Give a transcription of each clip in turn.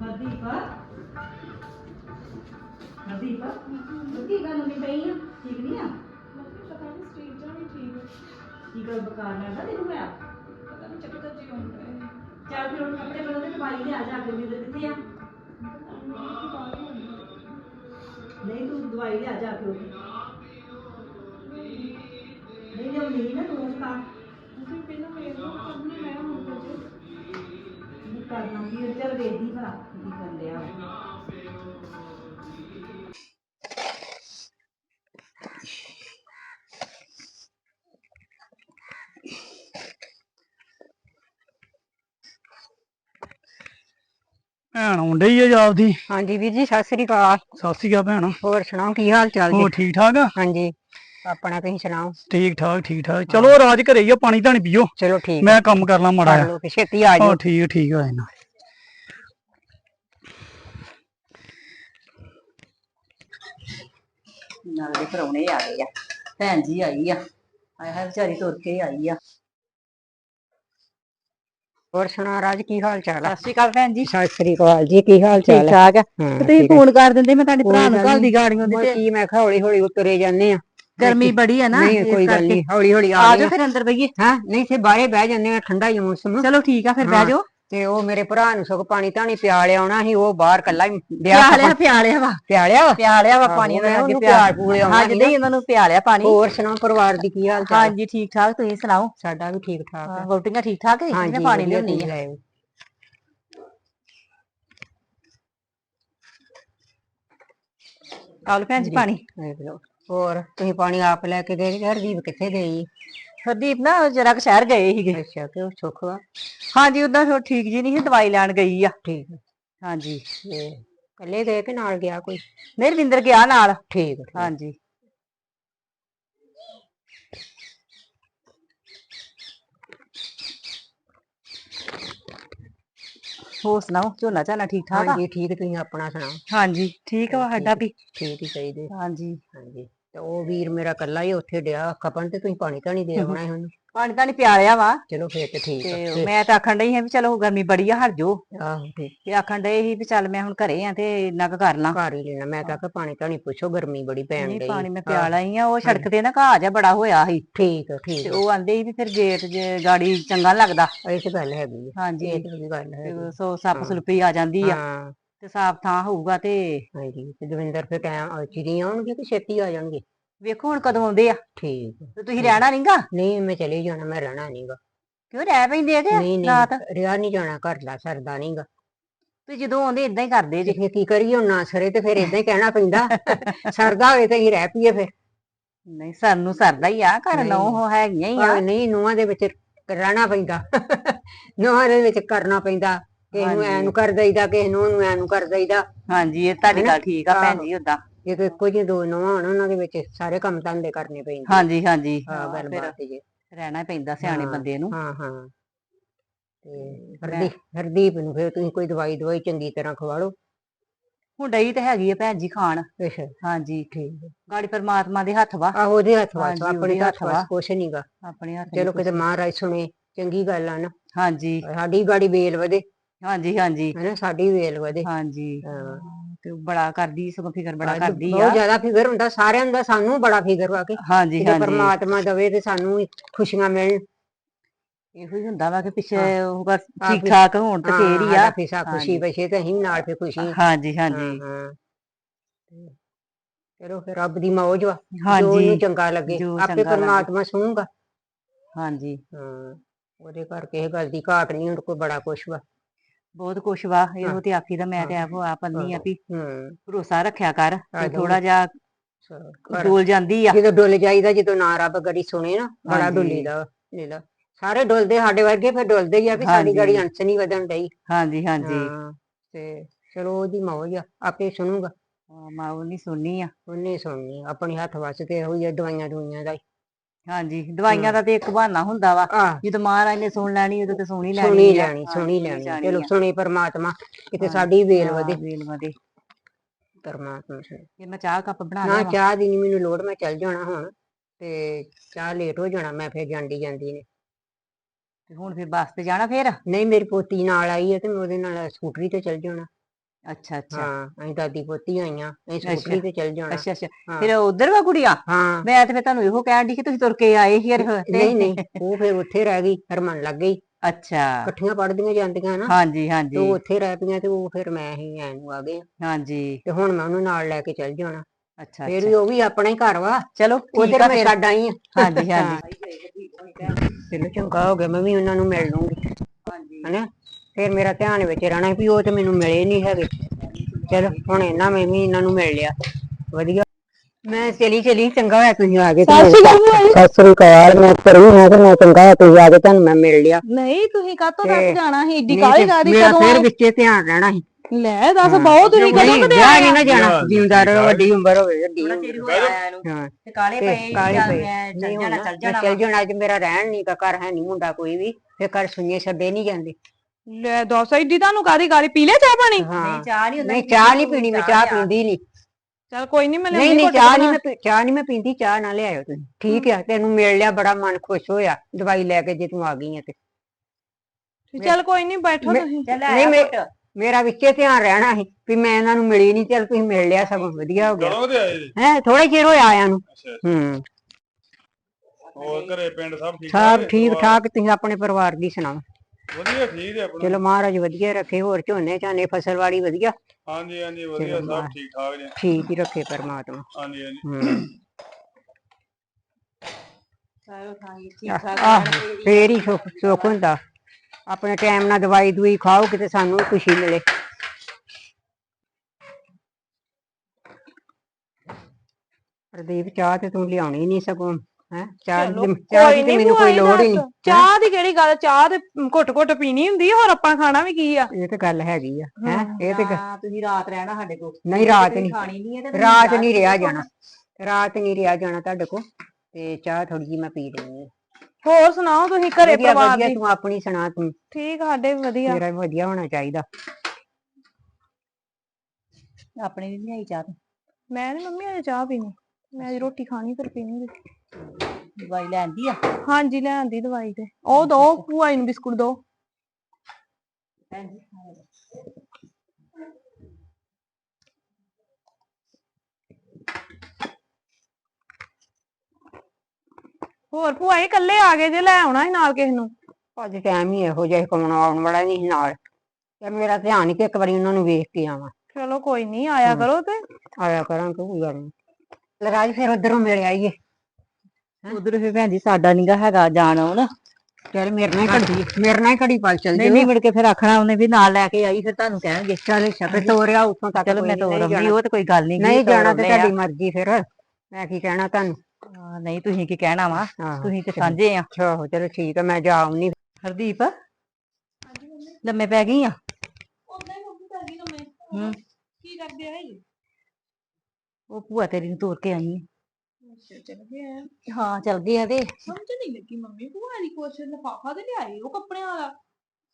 ਹਰਦੀਪ ਹਰਦੀਪ ਕੀ ਗੱਲ ਨਹੀਂ ਪਈ ਆ? ਠੀਕ ਨਹੀਂ ਆ? ਪਤਾ ਨਹੀਂ ਸਟੇਜ ਜਾਂ ਨਹੀਂ ਠੀਕ ਕੀ ਗੱਲ ਬੁਖਾਰ ਲੱਗਦਾ ਤੈਨੂੰ ਹੋਇਆ ਪਤਾ ਨਹੀਂ ਚੱਕਰ ਜੀ ਹੁੰਦਾ ਹੈ ਚੱਲ ਫਿਰ ਹੁਣ ਕੱਪੜੇ ਬਦਲ ਤੇ ਦਵਾਈ ਲਿਆ ਜਾ ਕੇ ਮੇਰੇ ਕਿੱਥੇ ਆ? ਨਹੀਂ, ਤੂੰ ਦਵਾਈ ਲਿਆ ਜਾ ਕੇ ਉਹਦੀ ਨਹੀਂ ਲਿਆਉਂਦੀ ਨਾ ਤੂੰ ਤਾਂ ਕਰਨਾ ਕੀ ਚੱਲ ਵੇਖਦੀ ਭਲਾ ਕੀ ਕਰ ਲਿਆ ਭੈਣ ਆਉਂਦੇ ਹੀ ਆ ਜਾਪਦੀ ਹਾਂਜੀ ਵੀਰ ਜੀ ਸਤਿ ਸ੍ਰੀ ਅਕਾਲ। ਸਤਿ ਸ਼੍ਰੀ ਅਕਾਲ ਭੈਣ। ਹੋਰ ਸੁਣਾਓ ਕੀ ਹਾਲ ਚਾਲ ਜੀ? ਹੋਰ ਠੀਕ ਠਾਕ ਆ? ਹਾਂਜੀ। ਆਪਣਾ ਤੁਸੀਂ ਸੁਣਾਓ? ਠੀਕ ਠਾਕ ਠੀਕ ਠਾਕ। ਚਲੋ ਰਾਜ ਘਰੇ ਹੀ ਆ ਪਾਣੀ ਧਾਣੀ ਪੀਓ। ਚਲੋ ਠੀਕ ਮੈਂ ਕੰਮ ਕਰ ਲਾਂ ਮਾੜਾ ਕਰ ਲਓ ਕਿ ਛੇਤੀ ਆ ਜਾਓ ਹਾਂ ਠੀਕ ਠੀਕ ਆ ਜਾਣਾ ਨਾਲ ਦੇ ਪਰੌਣੇ ਆ ਗਏ ਆ ਭੈਣ ਜੀ ਆਈ ਆ। ਆਏ ਹੈ ਵਿਚਾਰੀ ਤੁਰ ਕੇ ਆਈ ਆ। ਹੋਰ ਸੁਣਾ ਰਾਜ ਕੀ ਹਾਲ ਚਾਲ ਆ? ਸਤਿ ਸ਼੍ਰੀ ਅਕਾਲ ਭੈਣ ਜੀ। ਸਤਿ ਸ੍ਰੀ ਅਕਾਲ ਜੀ ਕੀ ਹਾਲ ਚਾਲ ਠੀਕ ਆ? ਠਾਕ ਆ। ਹਾਂ, ਤੇ ਤੁਸੀਂ ਠੀਕ ਆ। ਫੋਨ ਕਰ ਦਿੰਦੇ ਮੈਂ ਤੁਹਾਡੇ ਭਰਾ ਨੂੰ ਘਰ ਦੀ। ਗਾੜੀਆਂ ਦੀ ਮੈਂ ਕੀ ਮੈਂ ਕਿਹਾ ਹੌਲੀ ਹੌਲੀ ਉਤਰੇ ਜਾਂਦੇ ਆ। ਗਰਮੀ ਬੜੀ ਆ ਨਾ ਨਹੀਂ ਇਸ ਕੋਈ ਗੱਲ ਕਰਕੇ। ਨਹੀਂ ਹੌਲੀ ਹੌਲੀ ਆ ਜਾਓ ਫਿਰ ਅੰਦਰ ਬਈਏ। ਹਾਂ ਨਹੀਂ ਤੇ ਬਾਹਰੇ ਬਹਿ ਜਾਂਦੇ ਆ ਠੰਡਾ ਹੀ ਮੌਸਮ। ਚਲੋ ਠੀਕ ਆ ਫਿਰ ਹਾਂ। ਬਹਿ ਜਾਓ। ਤੇ ਉਹ ਮੇਰੇ ਭਰਾ ਨੂੰ ਸਗੋਂ ਪਾਣੀ ਧਾਣੀ ਪਿਆ ਲਿਆਉਣਾ ਸੀ ਉਹ ਬਾਹਰ ਕੱਲਾ ਹੀ ਪਿਆ ਵਿਆਹ ਲਿਆ ਪਿਆ ਲਿਆ ਵਾ? ਪਿਆ ਲਿਆ ਵਾ? ਲਿਆ ਪਾਣੀ ਮੈਂ ਉਹਨਾਂ ਅੱਗੇ ਉਹਨੂੰ ਪਿਆ ਪਿਆਲ ਪੂਲ ਆਉਣਾ ਹਾਂ ਜਿੱਦਾਂ ਹੀ ਉਹਨਾਂ ਨੂੰ ਪਿਆ ਲਿਆ ਪਾਣੀ। ਹੋਰ ਸੁਣਾਓ ਪਰਿਵਾਰ ਦੀ ਕੀ ਹਾਲ ਚਾਲ ਹਾਂਜੀ ਠੀਕ ਠਾਕ ਤੁਸੀਂ ਸੁਣਾਓ? ਸਾਡਾ ਵੀ ਠੀਕ ਠਾਕ ਆ ਵੋਟਿੰਗਾਂ ਠੀਕ ਠਾਕ ਹੈ ਮੈਂ ਪਾਣੀ ਵਧੀਆ ਲਿਆਉਣੀ ਤੁਸੀਂ ਲਿਆਇਓ। ਆਲੂ ਭੈਣ ਜੀ ਪਾਣੀ। ਦੇਖ ਲਓ। ਹੋਰ ਤੁਸੀਂ ਪਾਣੀ ਆਪ ਲੈ ਕੇ ਗਏ ਕਿ ਹਰਦੀਪ ਕਿੱਥੇ ਗਈ? ਹਰਦੀਪ ਨਾ ਜਰਾ ਕੁ ਸ਼ਹਿਰ ਗਏ ਸੀਗੇ। ਅੱਛਾ ਕਿ ਉਹ ਸੁੱਖ ਵਾ? ਹਾਂਜੀ ਉਦਾਂ ਫਿਰ ਠੀਕ ਜੀ ਨਹੀਂ ਸੀ ਦਵਾਈ ਲੈਣ ਗਈ ਆ। ਠੀਕ ਹਾਂਜੀ। ਤੇ ਇਕੱਲੇ ਗਏ ਕਿ ਨਾਲ ਗਿਆ ਕੋਈ? ਨਹੀਂ ਰਵਿੰਦਰ ਗਿਆ ਨਾਲ। ਠੀਕ ਠੀਕ। ਹਾਂਜੀ। ਹੋਰ ਸੁਣਾਓ ਝੋਨਾ ਝਾਨਾ ਠੀਕ ਠਾਕ ਆ? ਹਾਂਜੀ ਠੀਕ ਤੁਸੀਂ ਆਪਣਾ ਸੁਣਾਓ? ਹਾਂਜੀ ਠੀਕ ਵਾ ਸਾਡਾ ਵੀ। ਠੀਕ ਹੀ ਚਾਹੀਦੇ ਹਾਂਜੀ। ਹਾਂਜੀ। ਤੇ ਉਹ ਵੀਰ ਮੇਰਾ ਕੱਲਾ ਹੀ ਉੱਥੇ ਡਿਆ ਖਪਣ ਤੇ ਤੁਸੀਂ ਪਾਣੀ ਧਾਣੀ ਦੇ ਆਉਣਾ ਹੈ ਉਹਨੂੰ ਪਾਣੀ ਤਾਂ ਨਹੀਂ ਪਿਆਲਿਆ ਵਾ। ਚਲੋ ਫੇਰ ਤੇ ਠੀਕ ਆ। ਤੇ ਮੈਂ ਤਾਂ ਆਖਣ ਡਈ ਹਾਂ ਵੀ ਚਲੋ ਗਰਮੀ ਬੜੀ ਆ ਹਟ ਜਾਓ। ਆਹੋ ਠੀਕ ਤੇ ਆਖਣ ਡਏ ਸੀ ਵੀ ਚੱਲ ਮੈਂ ਹੁਣ ਘਰੇ ਆ ਤੇ ਇੰਨਾ ਕੁ ਕਰ ਲਾਂ। ਘਰ ਹੀ ਲੈਣਾ। ਮੈਂ ਤਾਂ ਕਿ ਪਾਣੀ ਧਾਣੀ ਪੁੱਛੋ ਗਰਮੀ ਬੜੀ ਪੈਣ ਨਹੀਂ ਡਈ ਪਾਣੀ ਮੈਂ ਹਾਂ, ਪਿਆ ਲਈ ਆ ਉਹ ਸੜਕ ਤੇ ਨਾ ਘਾਹ ਜਿਹਾ ਬੜਾ ਹੋਇਆ ਸੀ। ਠੀਕ ਆ ਠੀਕ ਤੇ ਆ ਉਹ ਆਂਦੇ ਸੀ ਵੀ ਫਿਰ ਗੇਟ ਜੇ ਗਾੜੀ ਚੰਗਾ ਨੀ ਲੱਗਦਾ। ਇਹ ਤੇ ਗੱਲ ਹੈਗੀ ਆ। ਹਾਂਜੀ। ਇਹ ਤੇ ਵੀ ਗੱਲ ਤੇ ਹੈਗੀ ਸੋ ਸੱਪ ਹਾਂ। ਸਲੁਪੀ ਆ ਜਾਂਦੀ ਆ। ਹਾਂ। ਤੇ ਸਾਫ਼ ਥਾਂ ਹੋਊਗਾ ਤੇ ਹਾਂਜੀ ਤੇ ਦਵਿੰਦਰ ਫਿਰ ਟਾਈਮ ਚਿਰੀ ਆਉਣਗੇ ਕਿ ਛੇਤੀ ਆ ਜਾਣਗੇ। ਵੇਖੋ ਹੁਣ ਕਦੋਂ ਆਉਂਦੇ ਆ। ਠੀਕ। ਤੇ ਤੁਸੀਂ ਰਹਿਣਾ ਨਹੀਂਗਾ ਨਹੀਂ ਮੈਂ ਚਲੇ ਜਾਣਾ ਮੈਂ ਰਹਿਣਾ ਨਹੀਂਗਾ ਕਿਉਂ ਰਹਿ ਪੈਂਦੇ ਆ ਕਿ ਨਹੀਂ ਰਾਤ? ਨਹੀਂ ਰਿਆ ਨਹੀਂ ਜਾਣਾ ਘਰ ਦਾ ਸਰਦਾ ਨਹੀਂਗਾ ਤੁਸੀਂ ਜਦੋਂ ਆਉਂਦੇ ਇਦਾਂ ਹੀ ਕਰਦੇ ਜੇ। ਜੇ ਕੀ ਕਰੀਏ ਹੁਣ ਨਾ ਸਰੇ ਤੇ ਫਿਰ ਇਦਾਂ ਹੀ ਕਹਿਣਾ ਪੈਂਦਾ। ਸਰਦਾ ਹੋਵੇ ਤਾਂ ਹੀ ਰਹਿ ਪਈਏ ਫਿਰ। ਨਹੀਂ ਸਾਨੂੰ ਸਰਦਾ ਹੀ ਆ ਘਰ ਨਹੀਂ। ਨੌ ਹੈਗੀਆਂ ਹੀ ਆ। ਭਾਵੇਂ ਨਹੀਂ ਨੂੰਹਾਂ ਦੇ ਵਿੱਚ ਰਹਿਣਾ ਪੈਂਦਾ। ਨੂੰਹਾਂ ਦੇ ਵਿੱਚ ਕਰਨਾ ਪੈਂਦਾ। ਕਿਸੇ ਨੂੰ ਐ। ਨੂੰ ਕਰ ਦਈਦਾ ਕਿਸੇ ਨੂੰ ਉਹਨੂੰ ਐ ਨੂੰ ਕਰ ਦਈਦਾ। ਹਾਂਜੀ ਇਹ ਤੁਹਾਡੀ? ਗੱਲ ਠੀਕ ਆ ਭੈਣ। ਜੀ ਉਦਾਂ ਜੇ ਕੋਈ ਇੱਕੋ ਜਿਹੇ ਦੋ ਨੂੰਹਾਂ ਹੋਣ ਉਹਨਾਂ ਦੇ ਵਿੱਚ ਸਾਰੇ ਕੰਮ ਧੰਦੇ ਕਰਨੇ ਪੈਂਦੇ। ਹਾਂਜੀ ਹਾਂਜੀ। ਹਾਂ ਹਾਂ, ਫਿਰ ਗੱਲਬਾਤ ਜੇ ਰਹਿਣਾ ਹੀ ਪੈਂਦਾ ਸਿਆਣੇ ਬੰਦੇ ਨੂੰ। ਹਾਂ ਹਾਂ। ਤੇ ਹਰਦੀਪ ਹਰਦੀਪ ਨੂੰ ਫਿਰ ਤੁਸੀਂ ਕੋਈ ਦਵਾਈ ਦਵਾਈ ਚੰਗੀ ਤਰ੍ਹਾਂ ਖਵਾ ਲਓ ਹੁਣ ਡਈ ਤੇ ਹੈਗੀ ਆ ਭੈਣ ਜੀ ਖਾਣ। ਅੱਛਾ। ਹਾਂਜੀ। ਠੀਕ ਗਾੜੀ ਪਰਮਾਤਮਾ ਦੇ ਹੱਥ ਵਾ। ਆਹੋ ਉਹਦੇ ਹੱਥ ਹਾਂਜੀ, ਆਪਣੇ ਹੱਥ ਵਾ। ਕੁਛ ਨਹੀਂਗਾ ਆਪਣੇ ਹੱਥ ਚਲੋ ਕਿਤੇ ਮਹਾਰਾਜ ਸੁਣੇ ਚੰਗੀ ਗੱਲ ਆ ਨਾ। ਹਾਂਜੀ। ਸਾਡੀ ਗਾੜੀ ਵੇਲ ਵਧੇ। ਹਾਂਜੀ ਹਾਂਜੀ। ਹੈਨਾ ਸਾਡੀ ਵੇਲ ਵਧੇ ਹਾਂਜੀ। ਹਾਂ। ਤੇ ਉਹ ਬੜਾ ਕਰਦੀ ਸਗੋਂ ਫਿਕਰ ਬੜਾ ਅੱਜ ਕਰਦੀ ਬਹੁਤ ਆ। ਜ਼ਿਆਦਾ ਫਿਕਰ ਹੁੰਦਾ ਸਾਰਿਆਂ ਦਾ ਸਾਨੂੰ ਬੜਾ ਫਿਕਰ ਵਾ ਕਿ ਹਾਂਜੀ ਹਾਂਜੀ। ਪਰਮਾਤਮਾ ਦਵੇ ਤੇ ਸਾਨੂੰ ਖੁਸ਼ੀਆਂ ਮਿਲਣ। ਇਹੋ ਹੀ ਹੁੰਦਾ ਵਾ ਕਿ ਪਿੱਛੇ। ਉਹ ਬਸ ਆਪ ਠੀਕ ਹੀ- ਠਾਕ ਹੋਣ ਤੇ ਫੇਰ ਹੀ ਆ। ਫਿਸਾ ਖੁਸ਼ੀ ਹਾਂਜੀ। ਬਚੇ ਤੇ ਅਸੀਂ ਵੀ ਨਾਲ ਫੇ ਖੁਸ਼ੀ। ਹਾਂਜੀ ਹਾਂਜੀ। ਹਾਂ। ਤੇ ਚਲੋ ਫਿਰ ਰੱਬ ਦੀ ਮੌਜ ਵਾ। ਜੋ ਹਾਂਜੀ। ਉਹਨੂੰ ਚੰਗਾ ਲੱਗੇ ਜੋ ਆਪੇ ਚੰਗਾ ਲੱਗੇ। ਪਰਮਾਤਮਾ ਸੁਣੂਗਾ। ਹਾਂਜੀ। ਹਾਂ ਉਹਦੇ ਕਰਕੇ ਇਹ ਗੱਲ ਦੀ ਘਾਟ ਨਹੀਂ ਹੁਣ ਕੋਈ ਬੜਾ ਕੁਛ ਵਾ। ਬਹੁਤ ਕੁਛ ਵਾ ਇਹੋ। ਤੇ ਆਖੀ ਦਾ ਮੈਂ ਤੇ ਆਪ ਆਪ ਅੰਨੀ ਆ ਵੀ ਹੂੰ ਭਰੋਸਾ ਰੱਖਿਆ ਕਰ ਤੇ। ਥੋੜਾ ਜਿਹਾ ਡੋਲ ਜਾਂਦੀ ਆ ਜਦੋਂ ਡੁੱਲ ਜਾਈਦਾ ਜਦੋਂ ਨਾ ਰੱਬ ਗੜੀ ਸੁਣੇ ਨਾ ਬੜਾ। ਡੁੱਲੀਦਾ ਲੀਲਾ ਸਾਰੇ ਡੁੱਲਦੇ ਸਾਡੇ ਵਰਗੇ ਫਿਰ ਡੁੱਲਦੇ ਹੀ ਆ ਵੀ ਸਾਡੀ। ਗੜੀ ਅੰਸ ਨਹੀਂ ਵਧਣ ਡਈ ਹਾਂਜੀ ਹਾਂਜੀ ਤੇ ਚਲੋ ਉਹਦੀ ਮੌਜ ਆ ਆਪੇ ਸੁਣੂਗਾ ਮਾਂ ਉਹ ਨਹੀਂ ਸੁਣਨੀ ਆ ਉਹਨੇ ਸੁਣਨੀ ਆਪਣੇ ਹੱਥ ਵਸ ਤੇ ਇਹੋ ਹੀ ਆ ਦਵਾਈਆਂ ਦੁਈਆਂ ਦਾ ਹੀ। ਹਾਂਜੀ ਦਵਾਈਆਂ ਦਾ ਤੇ ਇੱਕ ਬਹਾਨਾ ਹੁੰਦਾ ਵਾ। ਆਹ ਜਦੋਂ ਮਹਾਰਾਜ ਨੇ ਸੁਣ ਲੈਣੀ ਉਦੋਂ ਤੇ ਸੁਣੀ ਲੈਣੀ ਸੁਣੀ ਆ। ਲੈਣੀ ਸੁਣੀ ਲੈਣੀ। ਚਲੋ। ਸੁਣੀ ਪਰਮਾਤਮਾ ਕਿਤੇ ਸਾਡੀ ਵੇਲ ਵਧੇ। ਵੇਲ ਵਧੇ। ਪਰਮਾਤਮਾ ਸੁਣੇ। ਜੇ ਮੈਂ ਚਾਹ ਕੱਪ ਬਣਾ ਨਾ ਲਿਆ ਚਾਹ ਦੀ ਨੀ ਮੈਨੂੰ ਲੋੜ ਮੈਂ ਚੱਲ ਜਾਣਾ ਹੁਣ ਤੇ ਚਾਹ ਲੇਟ ਹੋ ਜਾਣਾ ਮੈਂ ਫਿਰ ਜਾਂਦੀ ਜਾਂਦੀ ਨੇ। ਤੇ ਹੁਣ ਫਿਰ ਬੱਸ ਤੇ ਜਾਣਾ ਫੇਰ? ਨਹੀਂ ਮੇਰੀ ਪੋਤੀ ਨਾਲ ਆਈ ਹੈ ਤੇ ਮੈਂ ਉਹਦੇ ਨਾਲ ਸਕੂਟਰੀ ਤੇ ਚੱਲ ਜਾਣਾ। ਅੱਛਾ ਅੱਛਾ। ਹਾਂ ਅਸੀਂ ਦਾਦੀ ਪੋਤੀ ਆਈਆਂ ਅਸੀਂ ਸਕੂਟਰੀ। ਤੇ ਚੱਲ ਜਾਣਾ। ਅੱਛਾ ਅੱਛਾ। ਹਾਂ। ਫਿਰ ਉਧਰ ਵਾ ਕੁੜੀਆਂ ਹਾਂ। ਮੈਂ ਤੇ ਫਿਰ ਤੁਹਾਨੂੰ ਇਹੋ ਕਹਿਣ ਦੀ ਕਿ ਤੁਸੀਂ ਤੁਰ ਕੇ ਆਏ ਸੀ ਯਾਰ ਨਹੀਂ ਨਹੀਂ ਉਹ ਫਿਰ ਉੱਥੇ ਰਹਿ ਗਈ ਹਰਮਨ ਲੱਗ ਗਈ। ਅੱਛਾ। ਇਕੱਠੀਆਂ ਪੜ੍ਹਦੀਆਂ ਜਾਂਦੀਆਂ ਨਾ ਹਾਂਜੀ ਤੇ ਹਾਂਜੀ ਉਹ ਉੱਥੇ ਰਹਿ ਪਈਆਂ ਤੇ ਉਹ ਫਿਰ ਮੈਂ ਹੀ ਐ ਨੂੰ ਆ ਗਏ ਹਾਂਜੀ। ਤੇ ਹੁਣ ਮੈਂ ਉਹਨੂੰ ਨਾਲ ਲੈ ਕੇ ਚੱਲ ਜਾਣਾ। ਅੱਛਾ ਫਿਰ ਅੱਛਾ। ਉਹ ਵੀ ਆਪਣਾ ਹੀ ਘਰ ਵਾ। ਚਲੋ ਠੀਕ ਉਧਰ ਆ ਮੈਂ ਫਿਰ। ਛੱਡ ਆਈ ਆ। ਹਾਂਜੀ ਹਾਂਜੀ। ਚਲੋ ਚੰਗਾ ਹੋ ਗਿਆ ਮੈਂ ਵੀ ਉਹਨਾਂ ਨੂੰ ਮਿਲ ਲੂੰਗੀ। ਹਾਂਜੀ। ਹਨਾ? ਫਿਰ ਮੇਰਾ ਧਿਆਨ ਵਿੱਚ ਰਹਿਣਾ ਵੀ ਉਹ ਤੇ ਮੈਨੂੰ ਮਿਲੇ ਨਹੀਂ ਹੈਗੇ। ਚਲੋ ਹੁਣ ਇਹਨਾਂ ਮੈਂ ਵੀ ਇਹਨਾਂ ਨੂੰ ਮਿਲ ਲਿਆ। ਵਧੀਆ। ਮੈਂ ਚਲੀ ਚਲੀ ਚੰਗਾ ਹੋਇਆ ਤੁਸੀਂ ਆ ਗਏ ਤੇ ਸਤਿ ਸ਼੍ਰੀ ਅਕਾਲ ਭੂਆ ਸਤਿ ਸ੍ਰੀ ਅਕਾਲ ਮੈਂ ਕਰੀ ਹਾਂ ਤੇ ਮੈਂ ਚੰਗਾ ਹੋਇਆ ਤੁਸੀਂ ਆ ਗਏ ਤੁਹਾਨੂੰ ਮੈਂ ਮਿਲ ਲਿਆ। ਨਹੀਂ ਤੁਸੀਂ ਕਾਹਤੋਂ ਤੇ- ਦੱਸ ਜਾਣਾ ਸੀ? ਏਡੀ ਕਾਹਦੀ ਮੇਰਾ ਕਦੋਂ ਫਿਰ? ਵਿੱਚੇ ਧਿਆਨ ਰਹਿਣਾ ਸੀ। ਲੈ ਦੱਸ। ਬਹੁਤ ਤੁਸੀਂ ਕਦੋਂ ਨਹੀਂ ਕਦੇ ਵਿਆਹ ਨਹੀਂ ਨਾ ਜਾਣਾ। ਜਿੰਦਾਰ। ਵੱਡੀ ਉਮਰ ਹੋਵੇ ਵੱਡੀ ਤੇ ਕਾਲੇ ਪਏ ਕਾਲੇ ਚੱਲ ਪਏ। ਮੈਂ ਚੱਲ ਮੈਂ ਜਾਣਾ ਚੱਲ ਜਾਣਾ ਅੱਜ ਮੇਰਾ ਰਹਿਣ ਨਹੀਂ ਦਾ ਘਰ ਹੈ ਨਹੀਂ ਮੁੰਡਾ ਕੋਈ ਵੀ। ਫਿਰ ਘਰ ਸੁਣੀਏ ਛੱਡੇ ਨਹੀਂ ਜਾਂਦੇ। ਲੈ ਦੱਸ ਏਡੀ ਤੁਹਾਨੂੰ ਕਾਹਦੀ ਕਾਹਲੀ ਪੀ ਲਿਆ ਚਾਹ ਪਾਣੀ? ਨਹੀਂ ਚਾਹ ਨਹੀਂ ਨਹੀਂ ਚਾਹ ਨਹੀਂ ਪੀਣੀ ਮੈਂ ਚਾਹ ਪੀਂਦੀ ਨਹੀਂ ਚਲ ਕੋਈ ਨਹੀਂ ਮੈਂ ਨਹੀਂ ਨਹੀਂ ਚਾਹ। ਨਹੀਂ ਮੈਂ ਚਾਹ ਨਹੀਂ ਮੈਂ ਪੀਂਦੀ ਚਾਹ ਨਾ ਲਿਆਇਓ ਤੁਸੀਂ। ਠੀਕ ਆ ਤੈਨੂੰ ਮਿਲ ਲਿਆ ਬੜਾ ਮਨ ਖੁਸ਼ ਹੋਇਆ ਦਵਾਈ ਲੈ ਕੇ ਜੇ ਤੂੰ ਆ ਗਈ ਹੈ ਤੇ। ਚੱਲ ਕੋਈ ਨਹੀਂ ਬੈਠੋ ਤੁਸੀਂ। ਚੱਲ ਨਹੀਂ, ਆਇਆ ਮੇਰਾ ਵਿੱਚੇ ਧਿਆਨ ਰਹਿਣਾ ਸੀ ਵੀ ਮੈਂ ਇਹਨਾਂ ਨੂੰ ਮਿਲੀ ਨਹੀਂ ਚੱਲ ਤੁਸੀਂ ਮਿਲ ਲਿਆ ਸਗੋਂ ਵਧੀਆ ਹੋ ਗਿਆ। ਕਦੋਂ ਹੈ ਥੋੜਾ ਚਿਰ ਹੋਇਆ ਆਇਆਂ ਨੂੰ। ਹੂੰ। ਹੋਰ ਘਰੇ ਪਿੰਡ ਸਭ ਠੀਕ ਸਭ ਹੈ? ਠੀਕ ਠਾਕ ਤੁਸੀਂ ਆਪਣੇ ਪਰਿਵਾਰ ਦੀ ਸੁਣਾਓ। ਵਧੀਆ ਠੀਕ ਹੈ ਆਪਣਾ। ਚਲੋ ਮਹਾਰਾਜ ਵਧੀਆ ਰੱਖੇ ਹੋਰ ਝੋਨੇ ਝਾਨੇ ਫਸਲਵਾੜੀ ਵਧੀਆ? ਹਾਂਜੀ ਹਾਂਜੀ ਵਧੀਆ ਚਲੋ ਸਭ। ਠੀਕ ਠਾਕ ਜੀ ਠੀਕ ਹੀ ਰੱਖੇ ਪਰਮਾਤਮਾ। ਹਾਂਜੀ ਹਾਂਜੀ। ਹੂੰ। ਥਾਂ ਠੀਕ ਠਾਕ ਆਹ ਫੇਰ ਹੀ ਸੁੱਖ ਸੁੱਖ ਹੁੰਦਾ। ਆਪਣੇ ਟਾਈਮ ਨਾਲ ਦਵਾਈ ਦੂਈ ਖਾਓ ਕਿਤੇ ਸਾਨੂੰ ਵੀ ਖੁਸ਼ੀ ਮਿਲੇ। ਪ੍ਰਦੀਪ ਚਾਹ ਤੇ ਤੂੰ ਲਿਆਉਣੀ ਨਹੀਂ ਸਗੋਂ। ਹੈ ਚਾਹ ਚਲੋ, ਦੀ ਚਾਹ ਦੀ ਤੇ ਨੀ ਮੈਨੂੰ ਭੂਆ ਕੋਈ ਜੀ ਲੋੜ ਹੀ ਦੱਸ। ਨਹੀਂ ਚਾਹ ਦੀ ਕਿਹੜੀ ਗੱਲ ਚਾਹ ਤੇ ਘੁੱਟ ਘੁੱਟ ਪੀਣੀ ਹੁੰਦੀ ਆ ਹੋਰ ਆਪਾਂ ਖਾਣਾ ਵੀ ਕੀ ਆ? ਇਹ ਤੇ ਗੱਲ ਹੈਗੀ ਆ ਹੈ? ਹਾਂ, ਇਹ ਤੇ ਗ- ਹਾਂ, ਤੁਸੀਂ ਰਾਤ ਰਹਿਣਾ ਸਾਡੇ ਕੋਲ। ਨਹੀਂ ਰਾਤ ਤੁਸੀਂ ਨਹੀਂ। ਖਾਣੀ ਨਹੀਂ ਹੈ ਤੇ ਰਾਤ ਨਹੀਂ ਰਿਹਾ ਜਾਣਾ। ਰਾਤ ਨਹੀਂ ਰਿਹਾ ਜਾਣਾ ਤੁਹਾਡੇ ਕੋਲ ਤੇ ਚਾਹ ਥੋੜੀ ਜੀ ਮੈਂ ਪੀ ਲੈਣੀ ਹੋਰ ਸੁਣਾਓ ਤੁਸੀਂ ਘਰੇ ਵਧੀਆ ਪਰਿਵਾਰ ਵਧੀਆ ਦੀ? ਤੂੰ ਆਪਣੀ ਸੁਣਾ ਤੂੰ। ਠੀਕ ਸਾਡੇ ਵੀ ਵਧੀਆ। ਵੀ ਵਧੀਆ ਹੋਣਾ ਚਾਹੀਦਾ। ਆਪਣੀ ਵੀ ਨਹੀਂ ਆਈ ਚਾਹ ਤੇ। ਮੈਂ ਨੀ ਮੰਮੀ ਅਜੇ ਚਾਹ ਪੀਣੀ। ਮੈਂ ਅਜੇ ਰੋਟੀ ਖਾਣੀ ਫਿਰ ਪੀਣੀ ਦਵਾਈ ਲੈਂਦੀ ਆ? ਹਾਂਜੀ ਲੈ ਆਂਦੀ ਦਵਾਈ ਤੇ। ਉਹ ਦੋ ਭੂਆ ਜੀ ਨੂੰ ਬਿਸਕੁਟ ਦੋ। ਹੋਰ ਭੂਆ ਜੀ ਇਕੱਲੇ ਆ ਗਏ ਜੇ ਲੈ ਆਉਣਾ ਸੀ ਨਾਲ ਕਿਸੇ ਨੂੰ। ਅੱਜ ਟਾਈਮ ਹੀ ਇਹੋ ਜਿਹਾ ਕਮਾਉਣ ਆਉਣ ਵਾਲਾ ਨਹੀਂ ਸੀ ਨਾਲ। ਤੇ ਮੇਰਾ ਧਿਆਨ ਹੀ ਕਿ ਇੱਕ ਵਾਰੀ ਉਹਨਾਂ ਨੂੰ ਵੇਖ ਕੇ ਆਵਾਂ। ਚਲੋ ਕੋਈ ਨਹੀਂ ਆਇਆ। ਕਰੋ ਤੇ। ਆਇਆ ਕਰਾਂਗੇ ਕੋਈ ਗੱਲ ਨਹੀਂ ਲਗਾਈ ਫਿਰ ਉਧਰੋਂ ਮਿਲ ਆਈਏ। ਉਧਰ ਫਿਰ ਭੈਣ ਜੀ ਸਾਡਾ ਨਹੀਂਗਾ ਹੈਗਾ ਜਾਣ ਆਉਣ। ਚੱਲ ਮੇਰੇ ਨਾਲ ਹੀ ਘੜੀ ਮੇਰੇ ਨਾਲ ਹੀ ਘੜੀ ਪਲ ਚੱਲ ਨਹੀਂ ਨਹੀਂ ਮੁੜ ਕੇ ਫਿਰ ਆਖਣਾ ਉਹਨੇ ਵੀ ਨਾਲ ਲੈ ਕੇ ਆਈ ਫਿਰ ਤੁਹਾਨੂੰ ਕਹਿਣਗੇ। ਚੱਲ ਛਪੇ ਤੋਰਿਆ ਉੱਥੋਂ ਤੱਕ ਚਲੋ ਮੈਂ ਤੋਰ ਨਹੀਂ ਆਉਂਦੀ। ਉਹ ਤੇ ਕੋਈ ਗੱਲ ਨਹੀਂ ਨਹੀਂ ਜਾਣਾ ਤੇ ਤੁਹਾਡੀ ਮਰਜ਼ੀ ਫਿਰ। ਮੈਂ ਕੀ ਕਹਿਣਾ ਤੁਹਾਨੂੰ? ਨਹੀਂ ਤੁਸੀਂ ਕੀ ਕਹਿਣਾ ਵਾ? ਆਹੋ ਤੁਸੀਂ ਤੇ ਸਾਂਝੇ ਆ। ਚਲੋ ਚਲੋ ਠੀਕ ਆ ਮੈਂ ਜਾ ਆਉਣੀ ਹਰਦੀਪ ਲੰਮੇ ਪੈ ਗਈ ਆ? ਉਦਾਂ ਹੀ ਮੰਮੀ ਕਰ ਗਈ ਲੰਮੇ। ਕੀ ਕਰਦੇ ਆ ਇਹ? ਉਹ ਭੂਆ ਤੇਰੀ ਨੂੰ ਤੋਰ ਕੇ ਆਈ ਆ। ਅੱਛਾ ਚਲ ਗਿਆ ਹਾਂ। ਚਲ ਗਈ ਆ ਤੇ। ਸਮਝ ਨਹੀਂ ਲੱਗੀ ਮੰਮੀ ਭੂਆ ਦੀ ਕੁਛ ਲਫਾਫਾ ਤੇ ਲਿਆਈ ਉਹ ਕੱਪੜਿਆਂ ਵਾਲਾ।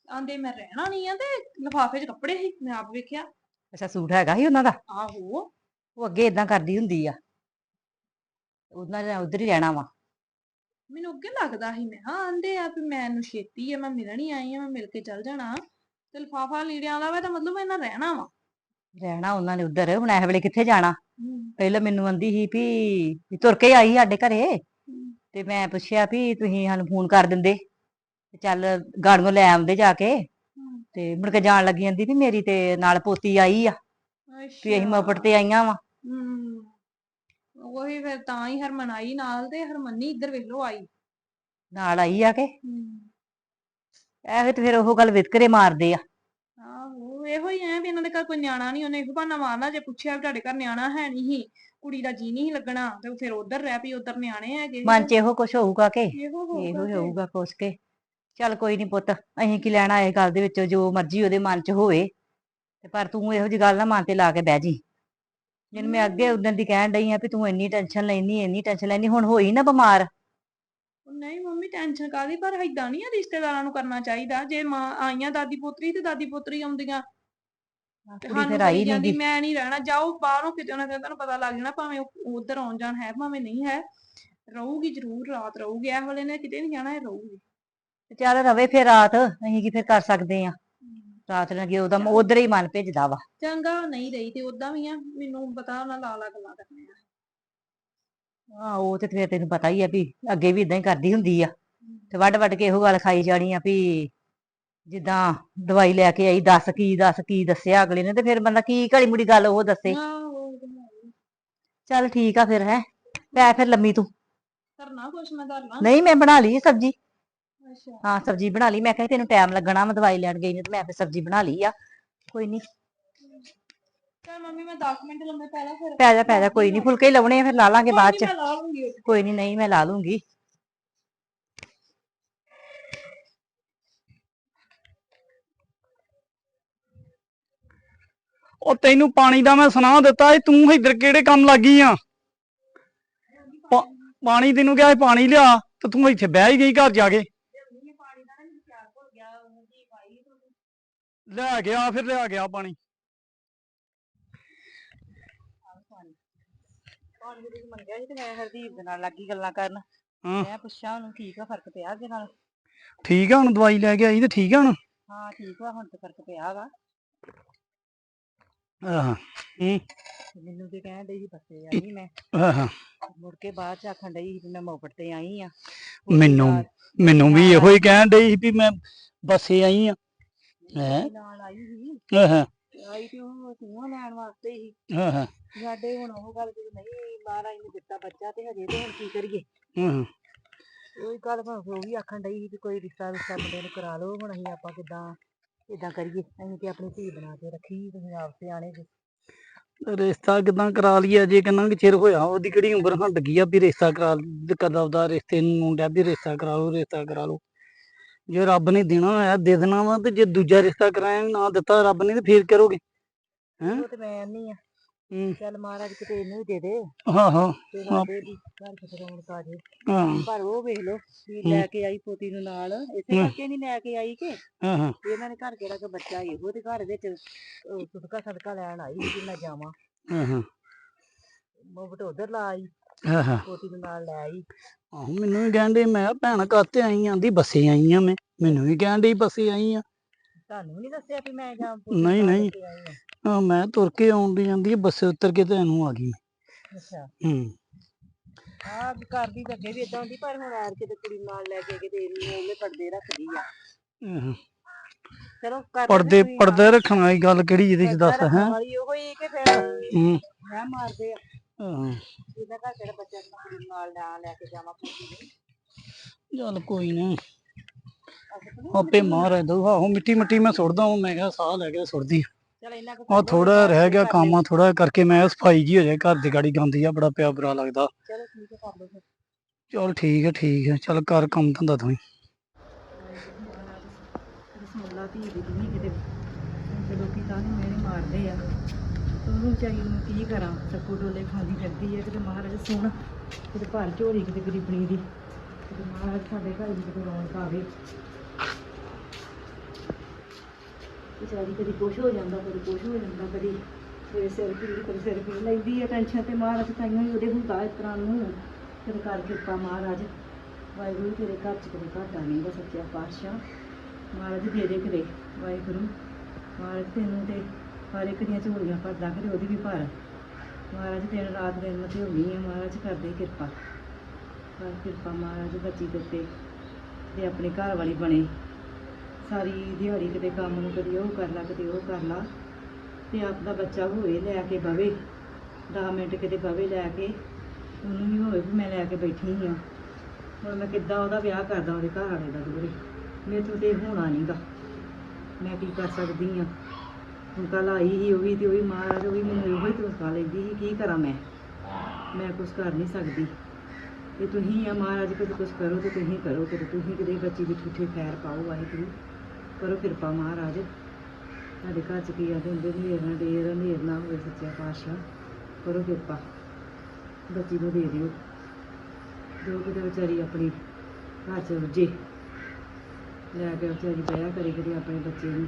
ਆਂਦੇ ਮੈਂ ਰਹਿਣਾ ਨਹੀਂ ਆ ਤੇ ਲਫਾਫੇ 'ਚ ਕੱਪੜੇ ਸੀ ਮੈਂ ਆਪ ਵੇਖਿਆ। ਅੱਛਾ ਸੂਟ ਹੈਗਾ ਸੀ ਉਹਨਾਂ ਦਾ? ਆਹੋ। ਉਹ ਅੱਗੇ ਇਦਾਂ ਕਰਦੀ ਹੁੰਦੀ ਆ। ਉਹਨਾਂ ਨੇ ਉਧਰ ਹੀ ਰਹਿਣਾ ਵਾ। ਮੈਨੂੰ ਅੱਗੇ ਲੱਗਦਾ ਸੀ ਮੈਂ ਹਾਂ ਆਂਦੇ ਆ ਵੀ ਮੈਨੂੰ ਛੇਤੀ ਆ ਮੈਂ ਮਿਲਣ ਹੀ ਆਈ ਆ ਮੈਂ ਮਿਲ ਕੇ ਚੱਲ ਜਾਣਾ। ਤੇ ਲਫਾਫਾ ਲੀੜਿਆਂ ਵਾਲਾ ਵਾ ਤਾਂ ਮਤਲਬ ਇਹਨਾਂ ਰਹਿਣਾ ਵਾ। ਰਹਿਣਾ ਉਹਨਾਂ ਨੇ ਉਧਰ ਹੁਣ ਇਸ ਵੇਲੇ ਕਿੱਥੇ ਜਾਣਾ? ਪਹਿਲਾਂ ਮੈਨੂੰ ਆਂਦੀ ਸੀ ਵੀ ਵੀ ਤੁਰ ਕੇ ਆਈ ਸਾਡੇ ਘਰੇ ਤੇ ਮੈਂ ਪੁੱਛਿਆ ਵੀ ਤੁਸੀਂ ਸਾਨੂੰ ਫੋਨ ਕਰ ਦਿੰਦੇ। ਤੇ ਚੱਲ ਗਾੜੀਆਂ ਲੈ ਆਉਂਦੇ ਜਾ ਕੇ ਤੇ ਮੁੜ ਕੇ ਜਾਣ ਲੱਗੀ ਜਾਂਦੀ ਵੀ ਮੇਰੀ ਤੇ ਨਾਲ ਪੋਤੀ ਆਈ ਆ। ਵੀ ਅਸੀਂ ਮੋਪੜ ਤੇ ਆਈਆਂ ਵਾ। ਉਹੀ ਫਿਰ ਤਾਂ ਹੀ ਹਰਮਨ ਆਈ ਨਾਲ ਤੇ ਹਰਮਨੀ ਇੱਧਰ ਵੇਲੋ ਆਈ। ਨਾਲ ਆਈ ਆ ਕੇ। ਐਵੇਂ ਤੇ ਫਿਰ ਉਹ ਗੱਲ ਵਿਤਕਰੇ ਮਾਰਦੇ ਆ। ਇਹੋ ਹੀ ਐ ਵੀ ਇਹਨਾਂ ਦੇ ਘਰ ਕੋਈ ਨਿਆਣਾ ਨਹੀਂ ਉਹਨੇ ਇਹੋ ਬਹਾਨਾ ਮਾਰਨਾ ਜੇ ਪੁੱਛਿਆ ਵੀ ਤੁਹਾਡੇ ਘਰ ਨਿਆਣਾ ਹੈ ਨਹੀਂ ਸੀ ਕੁੜੀ ਦਾ ਜੀ ਨਹੀਂ ਸੀ ਲੱਗਣਾ ਤੇ ਫਿਰ ਉਧਰ ਰਹਿ ਪਈ ਉਧਰ ਨਿਆਣੇ ਹੈਗੇ ਸੀ ਮਨ 'ਚ ਇਹੋ ਕੁਛ ਹੋਊਗਾ ਕਿ? ਇਹੋ ਹੋਊਗਾ ਇਹੋ ਹੀ ਹੋਊਗਾ ਕੁਛ ਕੇ? ਚੱਲ ਕੋਈ ਨਹੀਂ ਪੁੱਤ ਅਸੀਂ ਕੀ ਲੈਣਾ ਇਹ ਗੱਲ ਦੇ ਵਿੱਚੋਂ ਜੋ ਮਰਜ਼ੀ ਉਹਦੇ ਮਨ 'ਚ ਹੋਵੇ। ਤੇ ਪਰ ਤੂੰ ਇਹੋ ਜੀ ਗੱਲ ਨਾ ਮਨ ਤੇ ਲਾ ਕੇ ਬਹਿ ਜੀ। ਜਿਨ ਮੈਂ ਅੱਗੇ ਉਦੋਂ ਦੀ ਕਹਿਣ ਡਈ ਆ ਵੀ ਤੂੰ ਇੰਨੀ ਟੈਨਸ਼ਨ ਲੈਨੀ ਇੰਨੀ ਟੈਨਸ਼ਨ ਲੈਨੀ ਹੁਣ ਹੋਈ ਨਾ ਬਿਮਾਰ। ਨਹੀਂ ਮੰਮੀ ਟੈਨਸ਼ਨ ਕਾਦੀ ਪਰ ਏਦਾਂ ਨਹੀਂ ਆ ਰਿਸ਼ਤੇਦਾਰਾਂ ਨੂੰ ਕਰਨਾ ਚਾਹੀਦਾ। ਜੇ ਮਾਂ ਆਈਆਂ ਦਾਦੀ ਪੋਤਰੀ ਤੇ ਦਾਦੀ ਪੋਤਰੀ ਆਉਂਦੀਆਂ ਤੇ ਕੁੜੀ ਸਾਨੂੰ ਫਿਰ ਕਹੀ ਆਈ ਜਾਂਦੀ ਨਹੀਂ ਮੈਂ ਨਹੀਂ ਰਹਿਣਾ ਜਾਓ ਬਾਹਰੋਂ ਕਿਤੇ ਨਾ ਕਿਤੇ ਤੁਹਾਨੂੰ ਪਤਾ ਲੱਗ ਜਾਣਾ ਭਾਵੇਂ ਉਧਰ ਆਉਣ ਜਾਣ ਹੈ ਭਾਵੇਂ ਨਹੀਂ ਹੈ ਰਹੂਗੀ ਜ਼ਰੂਰ ਰਾਤ ਰਹੂਗੀ ਇਹ ਵੇਲੇ ਨੇ ਕਿਤੇ ਨਹੀਂ ਜਾਣਾ ਇਹ ਰਹੂਗੀ। ਚੱਲ ਰਵੇ ਫਿਰ ਰਾਤ ਅਸੀਂ ਕੀ ਫਿਰ ਕਰ ਸਕਦੇ ਆ ਰਾਤ ਕਿ ਉਹਦਾ ਉਧਰ ਹੀ ਮਨ ਭੇਜਦਾ ਵਾ। ਚੰਗਾ ਨਹੀਂ ਰਹੀ ਤੇ ਉਦਾਂ ਵੀ ਆ ਮੈਨੂੰ ਪਤਾ ਉਹਨਾਂ ਲਾ ਲਾ ਗੱਲਾਂ ਕਰਨੀਆਂ ਹਾਂ ਉਹ ਤੇ ਫਿਰ ਤੈਨੂੰ ਪਤਾ ਹੀ ਆ ਵੀ ਅੱਗੇ ਵੀ ਇਦਾਂ ਹੀ ਕਰਦੀ ਹੁੰਦੀ ਆ। ਤੇ ਵੱਡ ਵੱਡ ਕੇ ਇਹੋ ਗੱਲ ਖਾਈ ਜਾਣੀ ਆ ਵੀ ਜਿੱਦਾਂ ਦਵਾਈ ਲੈ ਕੇ ਆਈ ਦੱਸ ਕੀ ਦੱਸ ਕੀ ਦੱਸਿਆ ਅਗਲੇ ਨੇ ਤੇ ਫਿਰ ਬੰਦਾ ਕੀ ਘੜੀ ਮੁੜੀ ਗੱਲ ਉਹ ਦੱਸੇ। ਹਾਂ ਉਹ ਤਾਂ ਹੈ ਹੀ। ਚੱਲ ਠੀਕ ਆ ਫਿਰ ਹੈ? ਪੈ ਫਿਰ ਲੰਮੀ ਤੂੰ। ਕਰਨਾ ਕੁਛ ਮੈਂ ਕਰਨਾ ਨਹੀਂ ਮੈਂ ਬਣਾ ਲਈ ਸਬਜੀ। ਅੱਛਾ। ਹਾਂ ਸਬਜੀ ਬਣਾ ਲਈ। ਮੈਂ ਕਿਹਾ ਤੈਨੂੰ ਟਾਈਮ ਲੱਗਣਾ ਮੈਂ ਦਵਾਈ ਲੈਣ ਗਈ ਨੇ ਤੇ ਮੈਂ ਫਿਰ ਸਬਜੀ ਬਣਾ ਲਈ ਆ। ਕੋਈ ਨਹੀਂ। ਚਲ ਮੰਮੀ ਮੈਂ 10 ਮਿੰਟ ਲੰਮੇ ਪੈ ਲਾ ਫਿਰ। ਪੈ ਜਾ ਪੈ ਜਾ ਕੋਈ ਨਹੀਂ। ਫੁਲਕੇ ਹੀ ਲਾਉਣੇ ਆ ਫਿਰ ਲਾ ਲਾਂਗੇ ਬਾਅਦ ਚ। ਮੈਂ ਲਾ ਲੂੰਗੀ। ਉੱਠ। ਕੋਈ ਨਹੀਂ ਨਹੀਂ ਮੈਂ ਲਾ ਲੂੰਗੀ। ਉਹ ਤੈਨੂੰ ਪਾਣੀ ਦਾ ਮੈਂ ਸੁਣਾ ਦਿੱਤਾ ਸੀ ਤੂੰ ਇੱਧਰ ਕਿਹੜੇ ਕੰਮ ਲੱਗੀ ਆ? ਪਾਣੀ ਤੈਨੂੰ ਕਿਹਾ ਪਾਣੀ ਲਿਆ ਤੇ ਤੂੰ ਇੱਥੇ ਬਹਿ ਹੀ ਗਈ ਘਰ ਜਾ ਕੇ। ਲੈ ਗਿਆ ਫਿਰ ਲਿਆ ਗਿਆ ਪਾਣੀ। ਹੁਣ ਜਦੋਂ ਮੰਗਿਆ ਸੀ ਤੇ ਮੈਂ ਹਰਦੀਪ ਦੇ ਨਾਲ ਲੱਗੀ ਗੱਲਾਂ ਕਰਨ ਹਾਂ। ਮੈਂ ਪੁੱਛਿਆ ਉਹਨੂੰ ਠੀਕ ਆ ਫ਼ਰਕ ਪਿਆ ਅੱਗੇ ਨਾਲ? ਠੀਕ ਆ ਹੁਣ ਦਵਾਈ ਲੈ ਕੇ ਆਈ ਤੇ ਠੀਕ ਆ ਹੁਣ? ਹਾਂ ਠੀਕ ਆ ਹੁਣ ਤੇ ਫ਼ਰਕ ਪਿਆ ਵਾ। ਆਹ ਹੂੰ। ਤੇ ਮੈਨੂੰ ਤੇ ਕਹਿਣ ਡਈ ਸੀ ਬੱਸੇ ਆਈ ਮੈਂ। ਆਹ। ਮੁੜ ਕੇ ਬਾਅਦ ਚ ਆਖਣ ਡਈ ਸੀ ਵੀ ਮੈਂ ਮੋਪੜ ਤੇ ਆਈ ਆ। ਮੈਨੂੰ ਮੈਨੂੰ ਵੀ ਇਹੋ ਹੀ ਕਹਿਣ ਡਈ ਸੀ ਵੀ ਮੈਂ ਬੱਸੇ ਆਈ ਆ। ਹੈਂ? ਨਾਲ ਆਈ ਸੀ। ਆਹ। ਤੇ ਆਈ ਤੇ ਉਹ ਤੂੰ ਲੈਣ ਵਾਸਤੇ ਹੀ ਆਹ। ਸਾਡੇ ਹੁਣ ਉਹ ਗੱਲ ਜਦੋਂ ਨਹੀਂ ਮਹਾਰਾਜ ਨੇ ਦਿੱਤਾ ਬੱਚਾ ਤੇ ਹਜੇ ਤੇ ਹੁਣ ਕੀ ਕਰੀਏ? ਆਹ ਉਹੀ ਗੱਲ ਭਾਵੇਂ ਉਹ ਵੀ ਆਖਣ ਡਈ ਸੀ ਵੀ ਕੋਈ ਰਿਸ਼ਤਾ ਰੁਸ਼ਤਾ ਮੁੰਡੇ ਨੂੰ ਕਰਾ ਲਓ ਹੁਣ ਅਸੀਂ ਆਪਾਂ ਕਿਦਾਂ ਇਦਾਂ ਕਰੀਏ ਅਸੀਂ ਤੇ ਆਪਣੀ ਧੀ ਬਣਾ ਕੇ ਰੱਖੀ ਤੁਸੀਂ ਆਪ ਸਿਆਣੇ ਜੇ। ਰਿਸ਼ਤਾ ਕਿਦਾਂ ਕਰਾ ਲਿਆ ਜੇ ਕਿੰਨਾ ਕੁ ਚਿਰ ਹੋਇਆ ਉਹਦੀ ਕਿਹੜੀ ਉਮਰ ਹੰਡ ਗਈ ਆ ਵੀ ਰਿਸ਼ਤਾ ਕਰਾ ਕਦਾ ਉਹਦਾ ਰਿਸ਼ਤੇ ਨੂੰ ਡਿਆ ਵੀ ਰਿਸ਼ਤਾ ਕਰਾ ਲਓ ਰਿਸ਼ਤਾ ਕਰਾ ਲਓ। ਜੇ ਰੱਬ ਨੇ ਦੇਣਾ ਹੋਇਆ ਦੇ ਦੇਣਾ ਵਾ ਤੇ ਜੇ ਦੂਜਾ ਰਿਸ਼ਤਾ ਕਰਾਇਆ ਨਾ ਦਿੱਤਾ ਰੱਬ ਨੇ ਤੇ ਫੇਰ ਕਰੋਗੇ? ਹੈਂ? ਉਹ ਤੇ ਮੈਂ ਨਹੀਂ ਆ। ਚੱਲ ਮਹਾਰਾਜ ਕਿਤੇ ਇਹਨੂੰ ਵੀ ਦੇ ਦੇ। ਹਾਂ ਹਾਂ। ਤੇ ਸਾਡੇ ਵੀ ਘਰ ਕਿਤੇ ਰੌਣਕ ਆ ਜੇ। ਹਾਂ। ਪਰ ਉਹ ਵੇਖ ਲਓ ਵੀ ਹੂੰ। ਲੈ ਕੇ ਆਈ ਪੋਤੀ ਨੂੰ ਨਾਲ। ਇਸੇ ਹੂੰ। ਕਰਕੇ ਨਹੀਂ ਲੈ ਕੇ ਆਈ ਕਿ? ਹਾਂ ਹਾਂ। ਇਹਨਾਂ ਨੇ ਘਰ ਕਿਹੜਾ ਕਿ ਬੱਚਾ ਇਹੋ ਤੇ ਘਰ ਵਿੱਚ ਸੁਦਕਾ ਸਦਕਾ ਲੈਣ ਆਈ ਕਿ ਮੈਂ ਜਾਵਾਂ। ਹਾਂ ਹਾਂ। ਮੁਫਤ ਉਧਰ ਲਾ ਆਈ। ਹਾਂ ਹਾਂ। ਪੋਤੀ ਨੂੰ ਨਾਲ ਲੈ ਆਈ। ਆਹੋ ਮੈਨੂੰ ਵੀ ਡਈ ਮੈਂ ਭੈਣ ਕਾਤੇ ਆਈ ਆਂਦੀ ਬੱਸੇ ਆਈ ਆ ਮੈਂ। ਮੈਨੂੰ ਵੀ ਡਈ ਬੱਸੇ ਆਈ ਆ। ਤੁਹਾਨੂੰ ਨਹੀਂ ਦੱਸਿਆ ਵੀ ਮੈਂ ਜਾਂ ਨਹੀਂ, ਨਹੀਂ। ਮੈਂ ਤੁਰ ਕੇ ਆਉਂਦੀ ਜਾਂਦੀ ਆ, ਬੱਸੇ ਉਤਰ ਕੇ ਤੇ ਇਹਨੂੰ ਆ ਗਈ ਮੈਂ। ਅੱਛਾ। ਹੂੰ। ਆਹ ਕਰਦੀ ਤਾਂ ਅੱਗੇ ਵੀ ਇਦਾਂ ਹੁੰਦੀ ਪਰ ਹੁਣ ਆਰ ਕੇ ਤੇ ਕੁੜੀ ਨਾਲ ਲੈ ਕੇ ਕਿਤੇ ਇਹਨੂੰ ਉਹਲੇ ਪਰਦੇ ਰੱਖਦੀ ਆ। ਆਹ, ਚਲੋ ਕਰ ਪਰਦੇ ਪਰਦੇ ਰੱਖਣ ਵਾਲੀ ਗੱਲ ਕਿਹੜੀ ਇਹਦੇ ਚ ਦੱਸ ਹੈ? ਵਾਲੀ ਉਹ ਹੀ ਕਿ ਫਿਰ ਹੂੰ। ਮੈਂ ਮਾਰਦੇ ਆ। ਆਹ, ਜਿਹਦਾ ਘਰ ਕਿਹੜਾ ਬੱਚਾ ਨੂੰ ਕੁੜੀ ਨਾਲ ਨਾ ਲੈ ਕੇ ਜਾਵਾਂ ਪੋਤੀ ਨੂੰ ਚੱਲ ਕੋਈ ਨਾ। ਆਪੇ ਮਾਰ ਆਹੋ ਮਿੱਟੀ ਮਿੱਟੀ ਮੈਂ ਸੁੱਟਦਾ ਹਾਂ ਮੈਂ ਕਿਹਾ ਸਾਹ ਲੈ ਕੇ ਸੁੱਟਦੀ ਉਹ ਥੋੜਾ ਰਹਿ ਗਿਆ ਕੰਮ ਥੋੜਾ ਕਰਕੇ ਮੈਂ ਸਫ਼ਾਈ ਜੀ ਹੋ ਜਾਏ ਘਰ ਦੀ ਗਾੜੀ ਗੰਦੀ ਆ ਬੜਾ ਪਿਆ ਬੁਰਾ ਲੱਗਦਾ। ਚਲੋ ਠੀਕ ਹੈ ਕਰ ਲਓ ਫਿਰ। ਚਲ ਠੀਕ ਹੈ ਠੀਕ ਹੈ ਚੱਲ ਕਰ ਕੰਮ ਧੰਦਾ ਤੂੰ ਰਸਮੁੱਲਾ ਧੀ ਦੀ ਨਹੀਂ ਕਿਤੇ। ਤੇ ਲੋਕੀ ਤਾਂ ਨਹੀਂ ਮੇਰੇ ਮਾਰਦੇ ਆ। ਉਹਨੂੰ ਵਿਚਾਰੀ ਨੂੰ ਕੀ ਕਰਾਂ? ਸੱਕੂ ਡੋਲੇ ਖਾਂਦੀ ਫਿਰਦੀ ਹੈ ਕਿਤੇ ਮਹਾਰਾਜ ਸੁਣ ਕਿਤੇ ਭਰ ਝੋਲੀ ਕਿਤੇ ਗਰੀਬਣੀ ਦੀ। ਕਿਤੇ ਮਹਾਰਾਜ ਸਾਡੇ ਘਰ ਵਿੱਚ ਕਿਤੇ ਰੌਣਕ ਆਵੇ। ਵਿਚਾਰੀ ਕਦੀ ਕੁਛ ਹੋ ਜਾਂਦਾ, ਕਦੀ ਕੁਛ ਹੋ ਜਾਂਦਾ, ਕਦੀ ਮੇਰੇ ਸਿਰ ਪੀੜ ਕਦੀ ਸਿਰ ਪੀੜ ਲੈਂਦੀ ਹੈ ਟੈਨਸ਼ਨ ਤੇ ਮਹਾਰਾਜ ਤਾਈਆਂ ਹੀ ਉਹਦੇ ਹੁੰਦਾ ਇਸ ਤਰ੍ਹਾਂ ਨੂੰ। ਫਿਰ ਕਰ ਕਿਰਪਾ ਮਹਾਰਾਜ। ਵਾਹਿਗੁਰੂ ਤੇਰੇ ਘਰ ਚ ਕਦੇ ਘਾਟਾ ਨਹੀਂ ਗਾ ਸੱਚਿਆ ਪਾਤਸ਼ਾਹ। ਮਹਾਰਾਜ ਦੇ ਦੇ ਕਰੇ ਵਾਹਿਗੁਰੂ। ਮਹਾਰਾਜ ਤੈਨੂੰ ਤੇ ਹਰ ਇੱਕ ਦੀਆਂ ਝੋਲੀਆਂ ਭਰਦਾ ਕਰੇ ਉਹਦੀ ਵੀ ਭਰ। ਮਹਾਰਾਜ, ਦਿਨ ਰਾਤ ਦਿਨ ਮਤੇ ਹੋਣੀ ਹੈ ਮਹਾਰਾਜ ਕਰਦੇ ਕਿਰਪਾ। ਕਰ ਕਿਰਪਾ ਮਹਾਰਾਜ ਬੱਚੀ ਦਿੱਤੇ ਉੱਤੇ ਤੇ ਆਪਣੇ ਘਰ ਵਾਲੀ ਬਣੇ। ਸਾਰੀ ਦਿਹਾੜੀ ਕਿਤੇ ਕੰਮ ਨੂੰ ਕਦੇ ਉਹ ਕਰ ਲਾ ਕਦੇ ਉਹ ਕਰ ਲਾ। ਤੇ ਆਪਦਾ ਬੱਚਾ ਹੋਵੇ ਲੈ ਕੇ ਬਵੇ 10 ਮਿੰਟ ਕਿਤੇ ਬਵੇ ਲੈ ਕੇ, ਉਹਨੂੰ ਵੀ ਹੋਵੇ ਵੀ ਮੈਂ ਲੈ ਕੇ ਬੈਠੀ ਹਾਂ ਹੁਣ ਮੈਂ ਕਿੱਦਾਂ ਉਹਦਾ ਵਿਆਹ ਕਰਦਾ, ਉਹਦੇ ਘਰ ਵਾਲੇ ਦਾ ਦੂਰੇ ਮੇਰੇ ਤੋਂ ਤੇ ਹੋਣਾ ਨਹੀਂਗਾ ਮੈਂ ਕੀ ਕਰ ਸਕਦੀ ਆ? ਹੁਣ ਕੱਲ ਆਈ ਸੀ ਉਹ ਵੀ ਤੇ ਉਹ ਵੀ ਮਹਾਰਾਜ, ਉਹ ਵੀ ਮੈਨੂੰ ਇਹੋ ਹੀ ਤੋਸਾ ਲੈਂਦੀ ਸੀ, ਕੀ ਕਰਾਂ ਮੈਂ? ਮੈਂ ਕੁਝ ਕਰ ਨਹੀਂ ਸਕਦੀ। ਤੇ ਤੁਸੀਂ ਆ ਮਹਾਰਾਜ, ਕਦੇ ਕੁਝ ਕਰੋ ਤੇ ਤੁਸੀਂ ਕਰੋ ਤੇ ਤੁਸੀਂ ਕਿਤੇ ਬੱਚੀ ਦੀ ਠੂਠੇ ਖੈਰ ਪਾਓ ਵਾਹਿਗੁਰੂ। ਕਰੋ ਕਿਰਪਾ ਮਹਾਰਾਜ। ਸਾਡੇ ਘਰ ਚ ਕੀ ਆਦੇ ਹੁੰਦੇ? ਨੇਰ ਨਾ ਡੇਰ ਨੇਰ ਨਾ ਹੋਵੇ ਸੱਚਾ ਪਾਤਸ਼ਾਹ। ਕਰੋ ਕਿਰਪਾ। ਬੱਚੀ ਨੂੰ ਦੇ ਦਿਓ। ਜੋ ਕਿਤੇ ਵਿਚਾਰੀ ਆਪਣੀ ਘਰ ਚ ਰੁੱਝੇ, ਲੈ ਕੇ ਵਿਚਾਰੀ ਵਿਆਹ ਕਰੇ ਕਰੇ ਆਪਣੇ ਬੱਚੇ ਨੂੰ।